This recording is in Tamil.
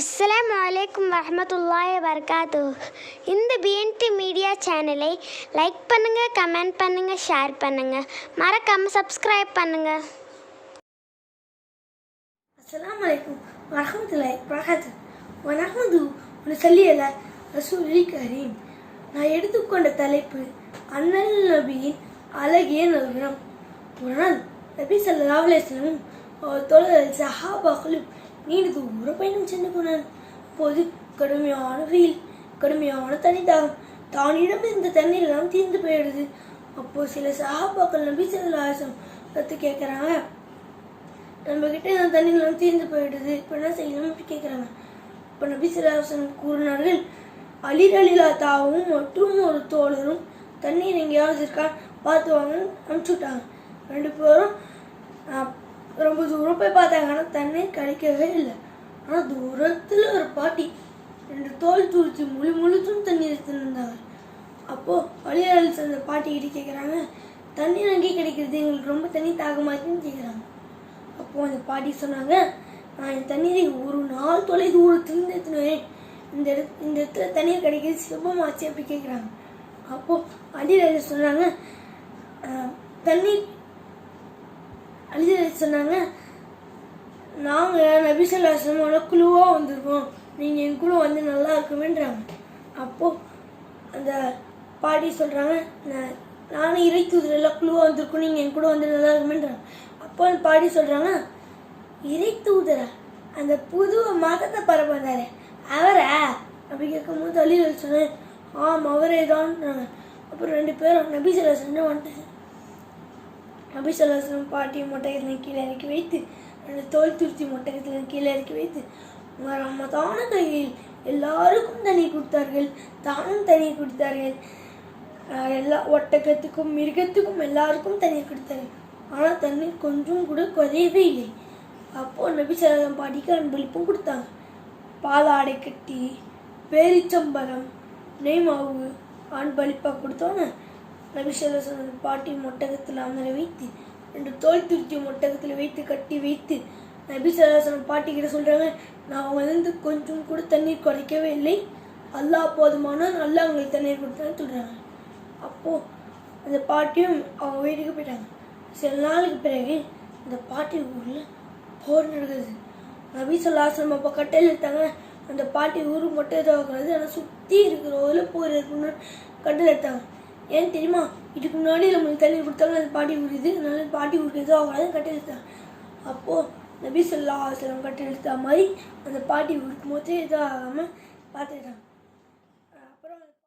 அஸ்லாம் வலைக்கம் வரமத்துல்லாய் வரகாத்து இந்த பிஎன்டி மீடியா சேனலை லைக் பண்ணுங்கள் கமெண்ட் பண்ணுங்கள் ஷேர் பண்ணுங்கள் மறக்காமல் சப்ஸ்கிரைப் பண்ணுங்கள் அஸ்லாம் வலைக்கும் வரமத்துல்லாய் வரகாத்து வணக்கமது ஒரு சொல்லியல ரசூலி கரீம். நான் எடுத்துக்கொண்ட தலைப்பு அண்ணல் நபியின் அழகிய நறுகிறம் ஒரு நாள் நபி சல்லாஹ் அலுவலம் தோழர் சஹாபாக்களும் நீண்ட தூர பயணம் சென்று போனார் அப்போது கடுமையான வெயில் கடுமையான தண்ணி தாகம் தானிடம் இருந்த தண்ணீர் எல்லாம் தீர்ந்து போயிடுது. அப்போ சில சாப்பாக்கள் நம்பி ஸல்லல்லாஹு அலைஹி வஸல்லம் கேட்குறாங்க நம்ம கிட்ட இந்த தண்ணிகளும் தீர்ந்து போயிடுது. இப்போ என்ன செய்யணும் அப்படி கேட்குறாங்க இப்போ நபி சிலாசன் கூறினார்கள் அலிரலிலா தாவும் மற்றும் ஒரு தோழரும் தண்ணீர் எங்கேயாவது இருக்கா? பார்த்து வாங்க அனுப்பிச்சுட்டாங்க. ரெண்டு பேரும் ரொம்ப தூரம் போய் பார்த்தாங்கன்னா தண்ணீர் கிடைக்கவே இல்லை. ஆனால் தூரத்தில் ஒரு பாட்டி ரெண்டு தோல் துருத்தி முழு முழுத்தும் தண்ணீர் எடுத்துருந்தாங்க அப்போது வழியாளர் அந்த பாட்டி கிட்ட கேட்குறாங்க தண்ணீர் அங்கே கிடைக்கிறது? எங்களுக்கு ரொம்ப தண்ணி தாகமாச்சுன்னு கேட்குறாங்க அப்போது அந்த பாட்டி சொன்னாங்க நான் இந்த தண்ணீரை ஒரு நாள் தொலை தூரத்துலேருந்து எடுத்துனேன் இந்த இடத்து இந்த இடத்துல தண்ணீர் கிடைக்கிறது சிரமமாச்சு அப்படி கேட்குறாங்க அப்போது அடியில் சொன்னாங்க தண்ணி தண்ணீர் அழுத சொன்னாங்க. நாங்கள் நபிசல்லாசமோட குழுவாக வந்திருக்கோம். நீங்கள் என் குழு வந்து நல்லா இருக்குமேன்றாங்க. அப்போது அந்த பாட்டி சொல்கிறாங்க நான் நானும் இறை எல்லாம் குழுவாக வந்திருக்கோம். நீங்கள் என் கூட வந்து நல்லா இருக்குமேன்றாங்க. அப்போ அந்த பாட்டி சொல்கிறாங்க இறை தூதரா அந்த புது மதத்தை பரப்பாரு அவரா? அப்படி கேட்கும்போது தள்ளியில் சொன்னேன் ஆம் அவரே தான். அப்புறம் ரெண்டு பேரும் நபி சொல்லாசன் வந்துட்டு நபி சொல்லாசனம் பாட்டி மொட்டகத்தில் கீழே இறக்கி வைத்து அந்த தோல் துருத்தி மொட்டகத்தில் கீழே இறக்கி வைத்து மரமதான கையில் எல்லாருக்கும் தண்ணி கொடுத்தார்கள் தானும் தண்ணி கொடுத்தார்கள். எல்லா ஒட்டகத்துக்கும் மிருகத்துக்கும் எல்லாருக்கும் தண்ணி கொடுத்தார்கள். ஆனால் தண்ணீர் கொஞ்சம் கூட குறையவே இல்லை. அப்போது நபி சொல்லாசனம் பாட்டிக்கு அன்பளிப்பும் கொடுத்தாங்க. பாலாடை கட்டி பேரிச்சம்பரம் நெய் மாவு அன்பளிப்பாக கொடுத்தோன்னே நபி சலம் பாட்டி மொட்டகத்தில் அமர வைத்து ரெண்டு தோல் துருத்தி மொட்டகத்தில் வைத்து கட்டி வைத்து நபி சலாசனம் பாட்டி கிட்ட சொல்கிறாங்க நான் வந்து கொஞ்சம் கூட தண்ணீர் குறைக்கவே இல்லை. அல்லா போதுமான நல்லா அவங்களுக்கு தண்ணீர் கொடுத்தான்னு சொல்கிறாங்க அப்போது அந்த பாட்டியும் அவங்க வீட்டுக்கு போயிட்டாங்க. சில நாளுக்கு பிறகு இந்த பாட்டி ஊரில் போர் நடக்குது. நபி சொல்லாசனம் அப்போ கட்டையில் எடுத்தாங்க அந்த பாட்டி ஊர் மட்டும் எதாவது ஆனால் சுற்றி இருக்கிற ஊரில் போர் இருக்குன்னு கட்டையில் எடுத்தாங்க. ஏன் தெரியுமா? இதுக்கு முன்னாடி நம்மளுக்கு தண்ணி கொடுத்தாலும் அந்த பாட்டி ஊருது. அதனால பாட்டி ஊருக்கு அவங்களால ஆகாது எடுத்தாங்க அப்போது நபி சொல்லா கட்டில் எடுத்த மாதிரி அந்த பாட்டி ஊருக்கு போது இதாகாமல் பார்த்துக்கிட்டாங்க.